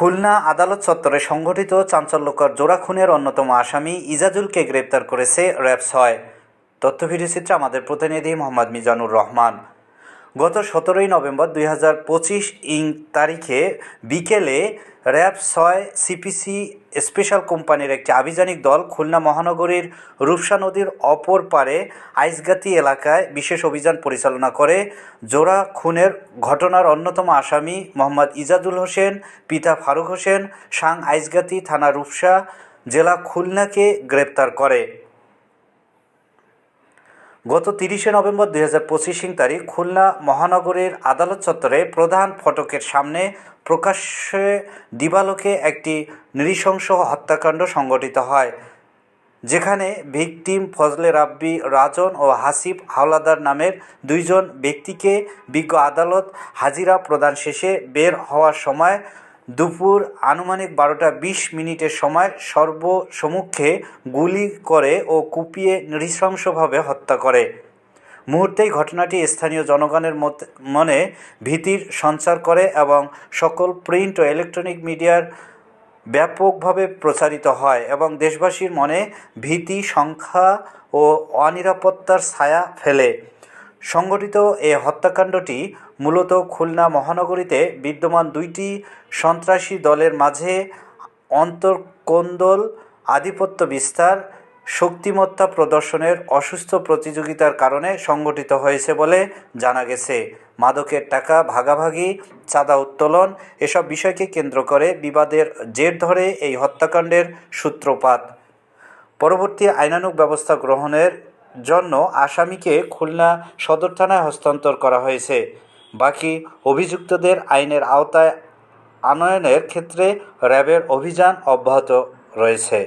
খুলনা আদালত চত্বরে সংঘটিত চাঞ্চল্যকর জোড়া খুনের অন্যতম আসামি ইজাজুলকে গ্রেপ্তার করেছে র্যাব ছয়। তথ্য ভিডিওচিত্রে আমাদের প্রতিনিধি মোহাম্মদ মিজানুর রহমান। গত সতেরোই নভেম্বর দুই হাজার পঁচিশ ইং তারিখে বিকেলে র্যাব ছয় সিপিসি স্পেশাল কোম্পানির একটি আভিযানিক দল খুলনা মহানগরীর রূপসা নদীর অপর পারে আইসগাতি এলাকায় বিশেষ অভিযান পরিচালনা করে। জোড়া খুনের ঘটনার অন্যতম আসামি মোহাম্মদ ইজাদুল হোসেন, পিতা ফারুক হোসেন, সাং আইসগাতি থানা রূপসা জেলা খুলনাকে গ্রেপ্তার করে। গত তিরিশে নভেম্বর দুই হাজার পঁচিশ তারিখ খুলনা মহানগরীর আদালত চত্বরে প্রধান ফটকের সামনে প্রকাশ্যে দিবালোকে একটি নৃশংস হত্যাকাণ্ড সংঘটিত হয়, যেখানে ভিকটিম ফজলে রাব্বি, রাজন ও হাসিব হাওলাদার নামের দুইজন ব্যক্তিকে বিজ্ঞ আদালত হাজিরা প্রদান শেষে বের হওয়ার সময় দুপুর আনুমানিক বারোটা বিশ মিনিটের সময় সর্বসম্মুখে গুলি করে ও কুপিয়ে নৃশংসভাবে হত্যা করে। মুহূর্তেই ঘটনাটি স্থানীয় জনগণের মনে ভীতির সঞ্চার করে এবং সকল প্রিন্ট ও ইলেকট্রনিক মিডিয়ার ব্যাপকভাবে প্রচারিত হয় এবং দেশবাসীর মনে ভীতি সংখ্যা ও অনিরাপত্তার ছায়া ফেলে। সংগঠিত এ হত্যাকাণ্ডটি মূলত খুলনা মহানগরীতে বিদ্যমান দুইটি সন্ত্রাসী দলের মাঝে অন্তর্কোন্দল, আধিপত্য বিস্তার, শক্তিমত্তা প্রদর্শনের অসুস্থ প্রতিযোগিতার কারণে সংগঠিত হয়েছে বলে জানা গেছে। মাদকের টাকা, ভাগাভাগি, চাঁদা উত্তোলন এসব বিষয়কে কেন্দ্র করে বিবাদের জের ধরে এই হত্যাকাণ্ডের সূত্রপাত। পরবর্তী আইনানুগ ব্যবস্থা গ্রহণের জন্য আসামিকে খুলনা সদর থানায় হস্তান্তর করা হয়েছে। বাকি অভিযুক্তদের আইনের আওতায় আনয়নের ক্ষেত্রে র্যাবের অভিযান অব্যাহত রয়েছে।